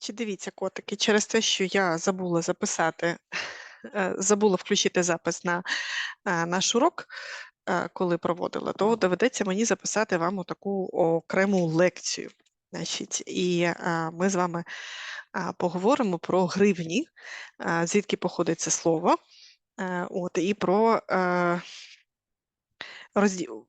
Чи дивіться, котики, через те, що я забула записати, е, забула включити запис на е, наш урок, е, коли проводила, то доведеться мені записати вам таку окрему лекцію. Значить, І ми з вами поговоримо про гривні, звідки походить це слово, от, і про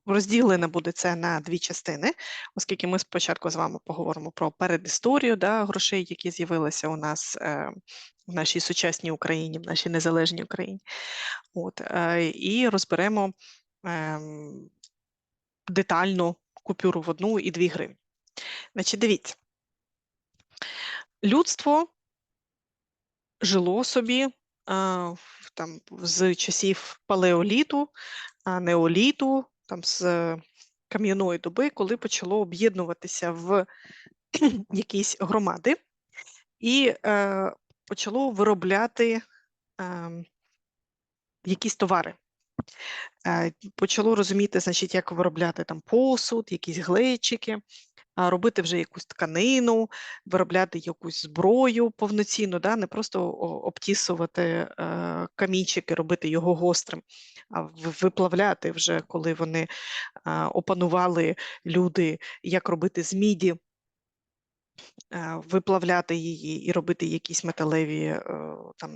Розділене буде це на дві частини, оскільки ми спочатку з вами поговоримо про передісторію да, грошей, які з'явилися у нас е, в нашій сучасній Україні, в нашій незалежній Україні. От, е, і розберемо е, детально купюру в одну і дві гривні. Значить, дивіться, людство жило собі е, там, з часів палеоліту, неоліту, там з кам'яної доби, коли почало об'єднуватися в якісь громади і е, почало виробляти е, якісь товари. Е, почало розуміти, значить, як виробляти там посуд, якісь глечики, робити вже якусь тканину, виробляти якусь зброю повноцінну, да? не просто обтісувати е, камінчики, робити його гострим, а виплавляти вже, коли вони опанували люди, як робити з міді, е, виплавляти її і робити якісь металеві е, там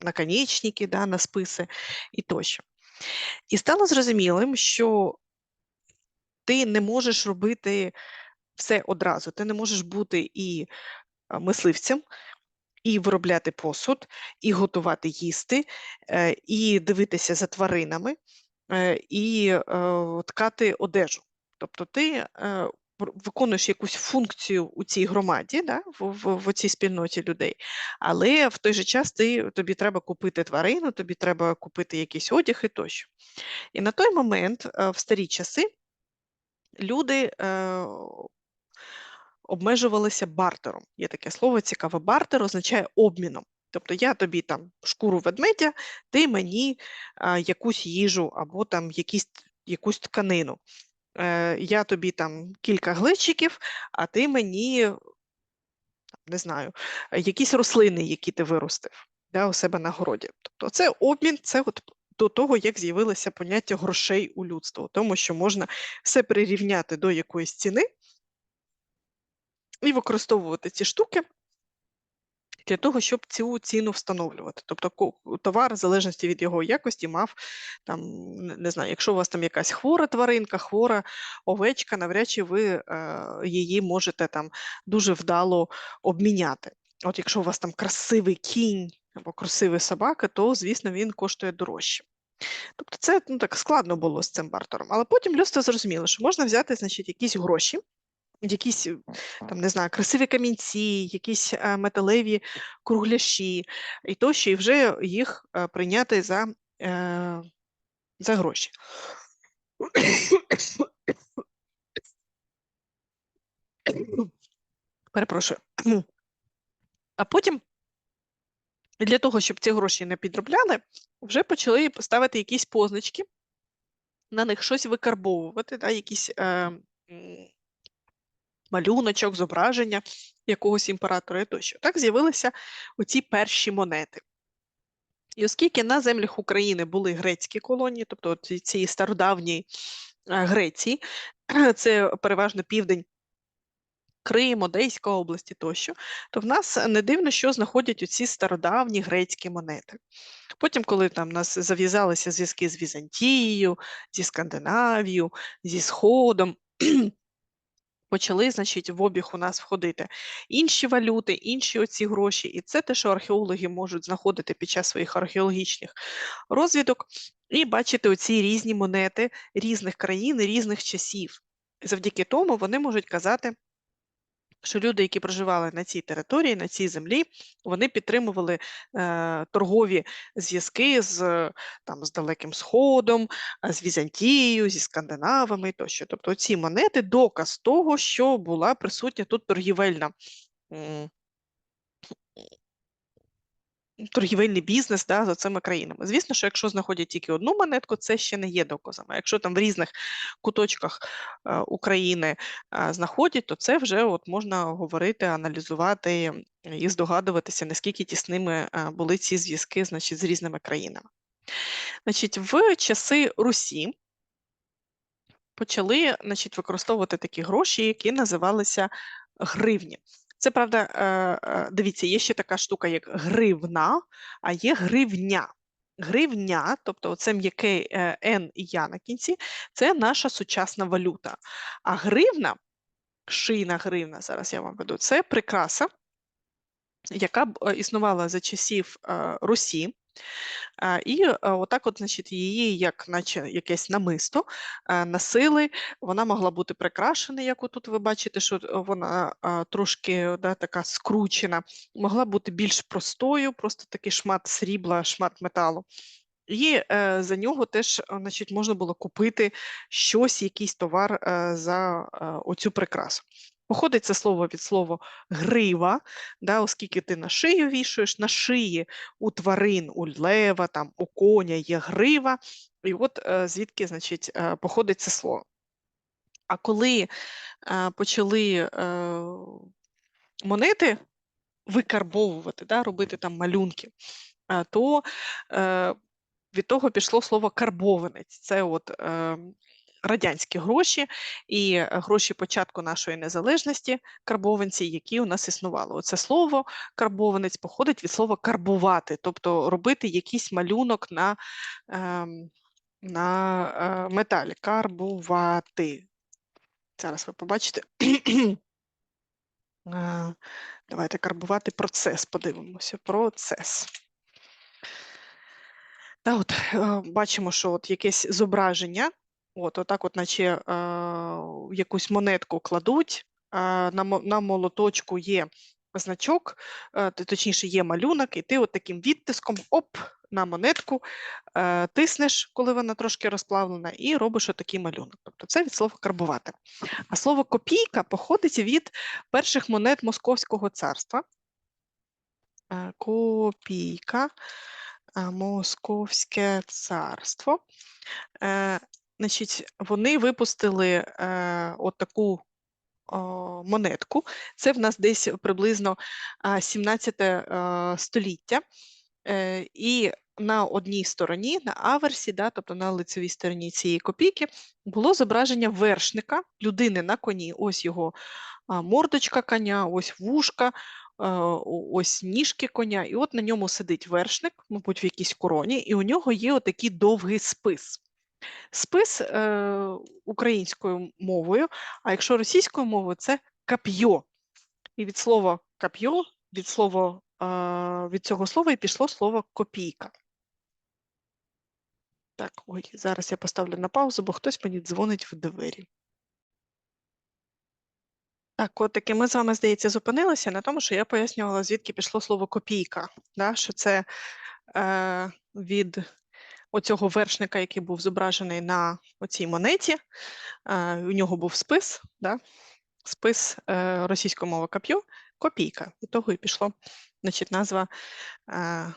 наконечники, да, на списи і тощо. І стало зрозумілим, що ти не можеш робити все одразу. Ти не можеш бути і мисливцем, і виробляти посуд, і готувати їсти, е, і дивитися за тваринами, е, і е, ткати одежу. Тобто ти виконуєш якусь функцію у цій громаді, да, в, в, в цій спільноті людей, але в той же час ти, тобі треба купити тварину, тобі треба купити якийсь одяг і тощо. І на той момент, в старі часи, люди е, обмежувалися бартером. Є таке слово цікаве. Бартер означає обміном. Тобто я тобі там шкуру ведмедя, ти мені а, якусь їжу або там якісь, якусь тканину. Е, я тобі там кілька глечиків, а ти мені, не знаю, е, якісь рослини, які ти виростив да, у себе на городі. Тобто це обмін, це от до того, як з'явилося поняття грошей у людства, тому що можна все прирівняти до якоїсь ціни і використовувати ці штуки для того, щоб цю ціну встановлювати. Тобто товар, в залежності від його якості, мав там, не знаю, якщо у вас там якась хвора тваринка, хвора овечка, навряд чи ви е, її можете там дуже вдало обміняти. От якщо у вас там красивий кінь або красивий собака, то, звісно, він коштує дорожче. Тобто це ну, так складно було з цим бартером. Але потім людство зрозуміло, що можна взяти значить, якісь гроші, якісь е, там не знаю, красиві камінці, якісь е, металеві кругляші і тощо, і вже їх е, прийняти за, за гроші. Перепрошую. А потім, для того, щоб ці гроші не підробляли, вже почали ставити якісь позначки, на них щось викарбовувати, да, якісь е, малюночок, зображення якогось імператора і тощо. Так з'явилися оці перші монети. І оскільки на землях України були грецькі колонії, тобто от ці- ці стародавні е, Греції, це переважно південь Крим, Одеська області тощо, то в нас не дивно, що знаходять оці стародавні грецькі монети. Потім, коли там нас зав'язалися зв'язки з Візантією, зі Скандинавією, зі Сходом, почали, значить, в обіг у нас входити інші валюти, інші оці гроші. І це те, що археологи можуть знаходити під час своїх археологічних розвідок, і бачити оці різні монети різних країн, різних часів. Завдяки тому вони можуть казати. Що люди, які проживали на цій території, на цій землі, вони підтримували е, торгові зв'язки з там з Далеким Сходом, з Візантією, зі скандинавами тощо. Тобто ці монети доказ того, що була присутня тут торгівельна торгівельний бізнес да, за цими країнами. Звісно, що якщо знаходять тільки одну монетку, це ще не є доказом. А якщо там в різних куточках е, України е, знаходять, то це вже от можна говорити, аналізувати і здогадуватися, наскільки тісними е, були ці зв'язки значить, з різними країнами. Значить, В часи Русі почали значить, використовувати такі гроші, які називалися гривні. Це правда, е, е, дивіться, є ще така штука, як гривна, а є гривня. Гривня, тобто це м'яке е, Н і Я на кінці, це наша сучасна валюта. А гривна, шийна гривна, зараз я вам веду, це прикраса, яка існувала за часів Русі. І отак, от, значить, її, як наче якесь намисто, носили. Вона могла бути прикрашена, як отут ви бачите, що вона трошки да, така скручена, могла бути більш простою, просто такий шмат срібла, шмат металу. І е, за нього теж значить, можна було купити щось, якийсь товар е, за е, оцю прикрасу. Походить це слово від слова грива, да, оскільки ти на шию вішаєш, на шиї у тварин, у лева, там, у коня є грива, і от е, звідки значить, е, походить це слово. А коли е, почали монети викарбовувати, да, робити там малюнки, то від того пішло слово карбованець. Це от радянські гроші і е, гроші початку нашої незалежності, карбованці, які у нас існували. Оце слово карбованець походить від слова карбувати, тобто робити якийсь малюнок на ем, на е, металі, карбувати. Зараз ви побачите. Е, давайте карбувати процес, подивимося. Процес. Та от Бачимо, що от якесь зображення От, отак, от, наче е, якусь монетку кладуть, е, на на молоточку є значок, е, точніше, є малюнок, і ти от таким відтиском оп, на монетку е, тиснеш, коли вона трошки розплавлена, і робиш отакий малюнок. Тобто це від слова карбувати. А слово копійка походить від перших монет Московського царства. Е, копійка, е, Московське царство. Е, Значить, вони випустили е, от таку о, монетку. Це в нас десь приблизно 17 е, століття. Е, і на одній стороні, на аверсі, да, тобто на лицевій стороні цієї копійки, було зображення вершника, людини на коні. Ось його а, мордочка коня, ось вушка, а, ось ніжки коня. І от на ньому сидить вершник, мабуть, в якійсь короні, і у нього є отакий довгий спис. Спис е, українською мовою, а якщо російською мовою, це кап'йо. І від слова кап'йо, від е, від цього слова і пішло слово копійка. Так, ой, зараз я поставлю на паузу, бо хтось мені дзвонить в двері. Так, от таки ми з вами, здається, зупинилися на тому, що я пояснювала, звідки пішло слово копійка, да? що це е, від оцього вершника, який був зображений на оцій монеті. Е, у нього був спис, да? спис е, російської мови коп'ю, копійка. Від того і пішло значить, назва е,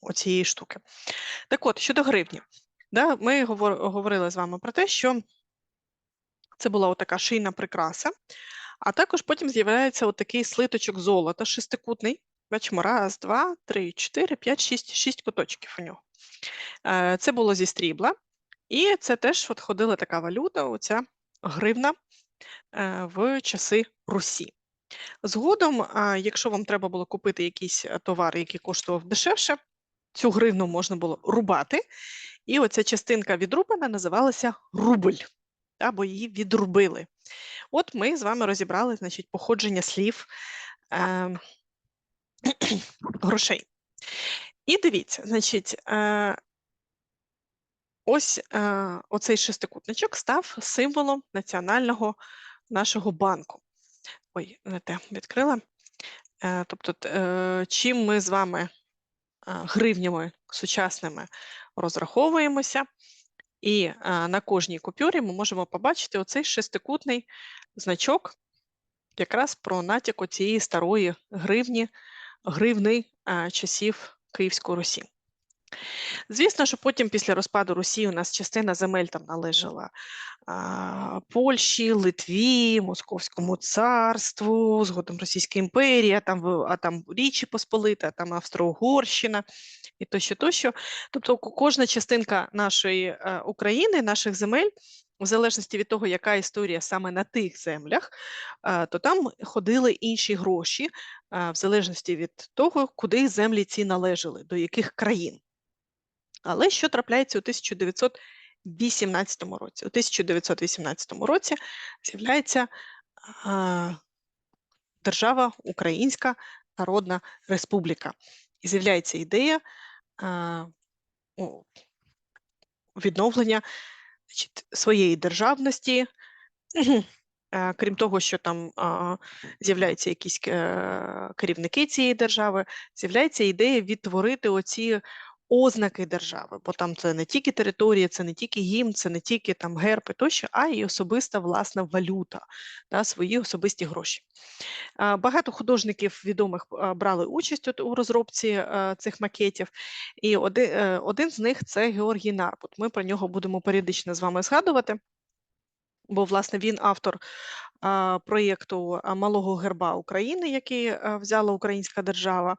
оцієї штуки. Так от, щодо гривні, да, ми говорили з вами про те, що це була отака шийна прикраса, а також потім з'являється отакий слиточок золота шестикутний, Бачимо, раз, два, три, чотири, п'ять, шість, шість куточків у нього. Е, це було зі стрібла, і це теж от ходила така валюта, оця гривна е, в часи Русі. Згодом, якщо вам треба було купити якийсь е, товар, який коштував дешевше, цю гривну можна було рубати, і оця частинка відрубана називалася рубль, або її відрубили. От ми з вами розібрали значить, походження слів. Грошей. І дивіться, значить, е, ось е, оцей шестикутничок став символом національного нашого банку. Ой, не те відкрила. Е, тобто, чим ми з вами гривнями сучасними розраховуємося, і на кожній купюрі ми можемо побачити оцей шестикутний значок, якраз про натяк цієї старої гривні гривни часів Київської Русі. Звісно, що потім після розпаду Росії у нас частина земель там належала а, Польщі, Литві, Московському царству, згодом Російській імперії, а там, а там Річі Посполита, там Австро-Угорщина і тощо, тощо. Тобто кожна частинка нашої е, України, наших земель, в залежності від того, яка історія саме на тих землях, то там ходили інші гроші, в залежності від того, куди землі ці належали, до яких країн. Але що трапляється у 1918 році? У 1918 році з'являється держава Українська Народна Республіка. І з'являється ідея відновлення значить, своєї державності. Е, Крім того, що там з'являються якісь е, керівники цієї держави, з'являється ідея відтворити оці ознаки держави, бо там це не тільки територія, це не тільки гімн, це не тільки там герб і тощо, а й особиста власна валюта, та, свої особисті гроші. Багато художників відомих брали участь у розробці цих макетів, і один, е, один з них це Георгій Нарбут. Ми про нього будемо періодично з вами згадувати. Бо, власне, він автор а, проєкту малого герба України, який а, взяла українська держава.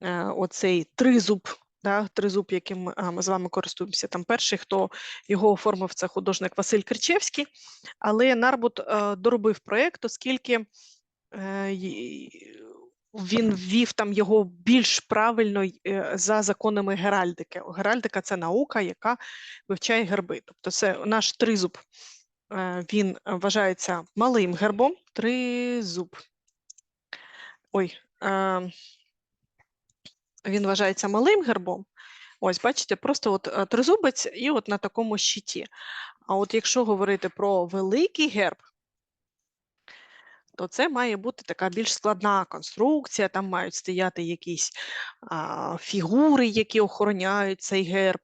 Е, оцей тризуб, да, тризуб, яким ми з вами користуємося. Там перший, хто його оформив, це художник Василь Кричевський, але Нарбут е, доробив проєкт, оскільки е, він ввів там його більш правильно е, за законами геральдики. Геральдика це наука, яка вивчає герби. Тобто, це наш тризуб. Він вважається малим гербом. Тризуб. Ой, е, він вважається малим гербом. Ось, бачите, просто от е, тризубець і от на такому щиті. А от якщо говорити про великий герб, то це має бути така більш складна конструкція, там мають стояти якісь а, фігури, які охороняють цей герб,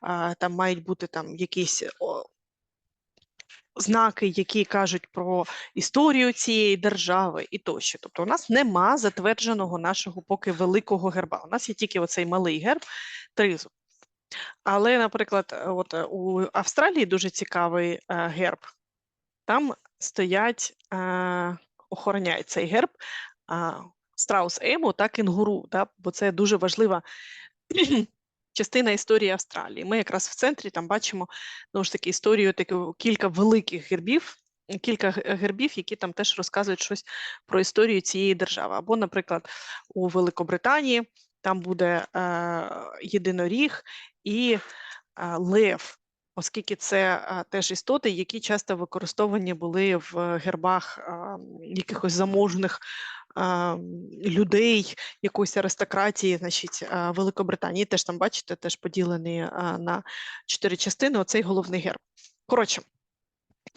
а, там мають бути там якісь знаки, які кажуть про історію цієї держави і тощо. Тобто у нас нема затвердженого нашого поки великого герба. У нас є тільки оцей малий герб тризуб. Але, наприклад, е, от е, у Австралії дуже цікавий е, герб. Там стоять, охороняють цей герб страус Ему та кенгуру, да, бо це дуже важлива частина історії Австралії. Ми якраз в центрі там бачимо знову ж таки історію таку кілька великих гербів. Кілька гербів, які там теж розказують щось про історію цієї держави. Або, наприклад, у Великобританії там буде е, єдиноріг і е, лев, оскільки це е, теж істоти, які часто використовані були в гербах е, якихось заможних людей, якоїсь аристократії, значить, Великобританії. Теж там, бачите, теж поділені е, на чотири частини. Оцей головний герб. Коротше.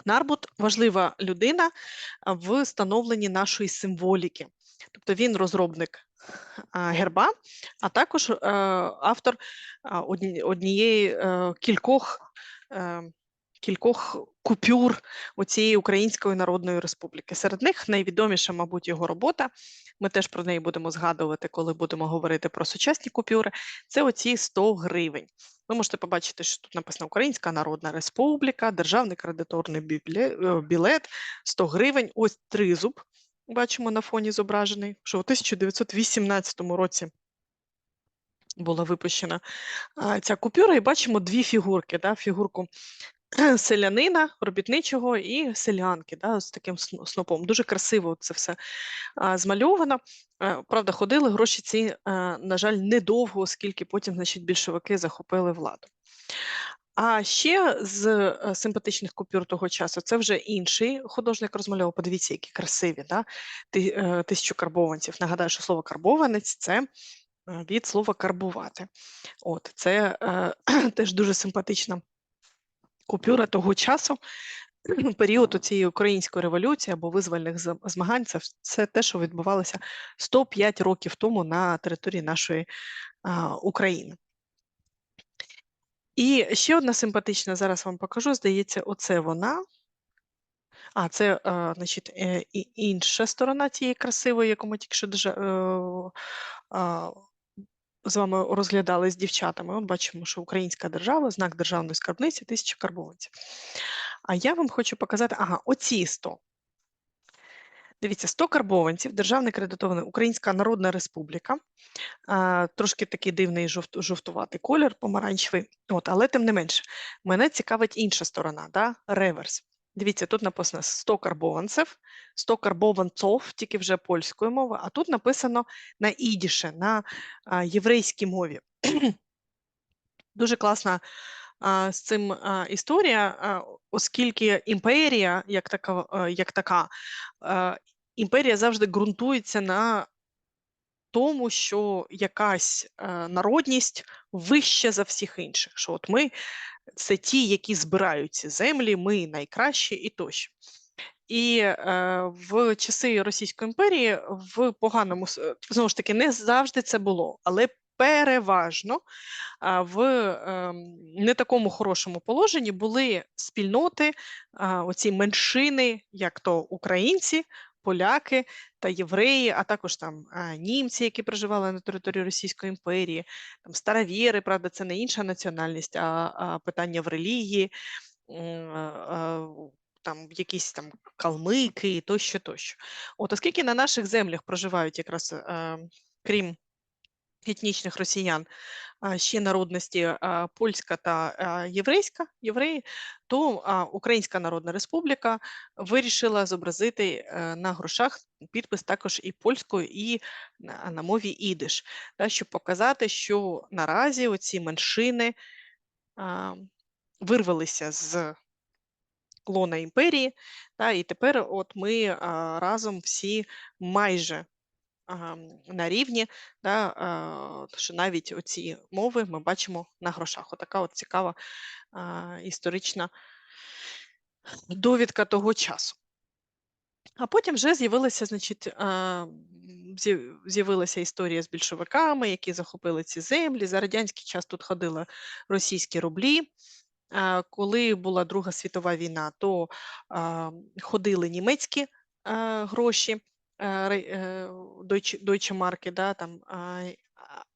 Нарбут важлива людина в становленні нашої символіки. Тобто він розробник герба, а також е, автор однієї е, кількох, е, кількох купюр оцієї Української Народної Республіки. Серед них найвідоміша, мабуть, його робота. Ми теж про неї будемо згадувати, коли будемо говорити про сучасні купюри. Це оці 100 гривень. Ви можете побачити, що тут написано Українська Народна Республіка, Державний кредиторний е, білет, 100 гривень. Ось тризуб. Бачимо на фоні зображений, що у 1918 році була випущена ця купюра, і бачимо дві фігурки. Да? Фігурку селянина, робітничого і селянки да? з таким снопом. Дуже красиво це все а, змальовано. Е, Правда, ходили гроші ці, е, на жаль, недовго, оскільки потім значить, більшовики захопили владу. А ще з е, симпатичних купюр того часу це вже інший художник розмальовував. Подивіться, які красиві, да? Тисячу карбованців. Нагадаю, що слово карбованець це від слова карбувати. От це е, теж дуже симпатична купюра того часу. Період цієї української революції або визвольних змагань, це, вс- це те, що відбувалося 105 років тому на території нашої а, України. І ще одна симпатична, зараз вам покажу, здається, оце вона. А, це, е, значить, е, інша сторона цієї красивої, яку ми тільки що держа е, а, з вами розглядали з дівчатами. От бачимо, що українська держава, знак державної скарбниці, 1000 карбованців. А я вам хочу показати, ага, оці 100. Дивіться, 100 карбованців, державний кредитований Українська Народна Республіка. А, трошки такий дивний жовт, жовтуватий колір, помаранчевий. От, але тим не менше, мене цікавить інша сторона, да? реверс. Дивіться, тут написано 100 карбованців, 100 карбованців, тільки вже польською мовою, а тут написано на ідіше, на а, єврейській мові. Дуже класна а, з цим а, історія, а, оскільки імперія, як така, а, як така а, імперія завжди ґрунтується на тому, що якась а, народність вища за всіх інших. Що от ми це ті, які збирають ці землі, ми найкращі і тощо. І е, в часи Російської імперії в поганому знову ж таки не завжди це було, але переважно а, в ем, не такому хорошому положенні були спільноти, а, оці меншини, як то українці, поляки та євреї, а також там німці, які проживали на території Російської імперії, там старовіри, правда, це не інша національність, а, а питання в релігії. Там якісь там калмики, тощо, тощо. От оскільки на наших землях проживають якраз, е, крім етнічних росіян, ще народності польська та єврейська, євреї, то Українська Народна Республіка вирішила зобразити е, на грошах підпис також і польською, і на, мові ідиш, щоб показати, що наразі оці меншини вирвалися з лона імперії, та, і тепер от ми разом всі майже на рівні, да, що навіть оці мови ми бачимо на грошах. Отака от цікава історична довідка того часу. А потім вже з'явилася, значить, з'явилася історія з більшовиками, які захопили ці землі. За радянський час тут ходили російські рублі. Коли була Друга світова війна, то ходили німецькі гроші, Deutsche, Deutsche Mark, да, там,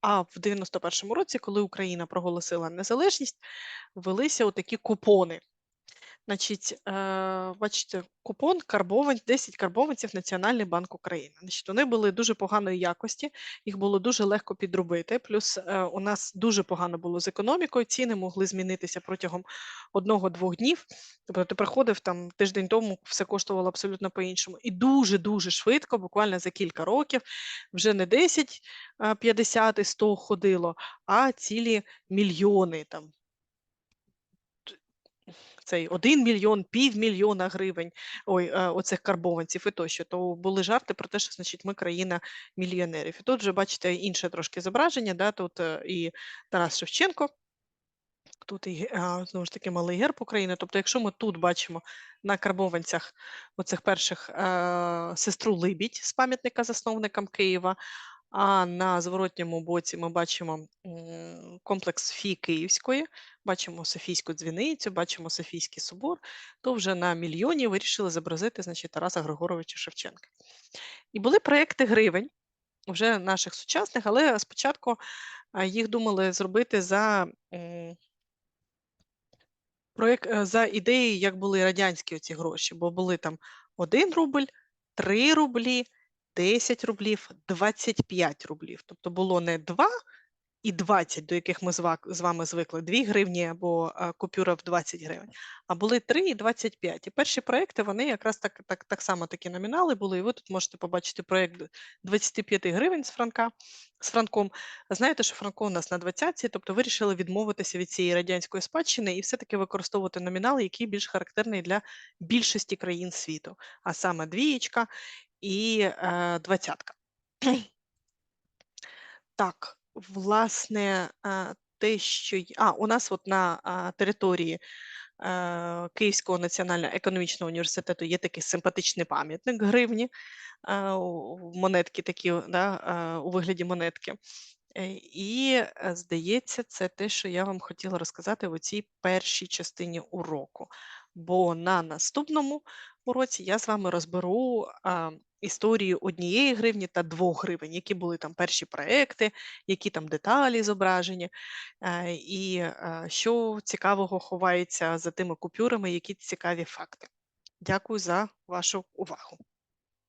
а в 91-му році, коли Україна проголосила незалежність, велися отакі купони. Значить, е, бачите, купон карбовань, 10 карбованців Національний банк України. Значить, вони були дуже поганої якості, їх було дуже легко підробити. Плюс е, у нас дуже погано було з економікою, ціни могли змінитися протягом одного-двох днів. Тобто ти приходив там тиждень тому, все коштувало абсолютно по-іншому. І дуже-дуже швидко, буквально за кілька років, вже не 10, е, 50 і 100 ходило, а цілі мільйони там цей 1 мільйон, півмільйона гривень, ой, е, оцих карбованців і тощо, то були жарти про те, що значить ми країна мільйонерів. І тут вже бачите інше трошки зображення, да, тут е, і Тарас Шевченко, тут і знову ж таки малий герб України. Тобто, якщо ми тут бачимо на карбованцях оцих перших е, сестру Либідь з пам'ятника засновникам Києва, а на зворотньому боці ми бачимо комплекс Фі Київської, бачимо Софійську дзвіницю, бачимо Софійський собор, то вже на мільйоні вирішили зобразити значить, Тараса Григоровича Шевченка. І були проекти гривень вже наших сучасних, але спочатку їх думали зробити за проект за ідеєю, як були радянські оці гроші, бо були там 1 рубль, 3 рублі, 10 рублів, 25 рублів. Тобто було не 2 і 20, до яких ми з вами звикли, 2 гривні або купюра в 20 гривень, а були 3 і 25. І перші проекти вони якраз так, так, так само такі номінали були. І ви тут можете побачити проект 25 гривень з франка з франком. Знаєте, що франко у нас на 20, тобто вирішили відмовитися від цієї радянської спадщини і все-таки використовувати номінал, який більш характерний для більшості країн світу, а саме двієчка і е, двадцятка. Так, власне, те, що а, у нас от на території е, Київського національного економічного університету є такий симпатичний пам'ятник гривні, е, монетки такі, да, у вигляді монетки. І здається, це те, що я вам хотіла розказати в цій першій частині уроку. бо на наступному уроці я з вами розберу а, історію однієї гривні та двох гривень, які були там перші проекти, які там деталі зображені, а, і а, що цікавого ховається за тими купюрами, які цікаві факти. Дякую за вашу увагу.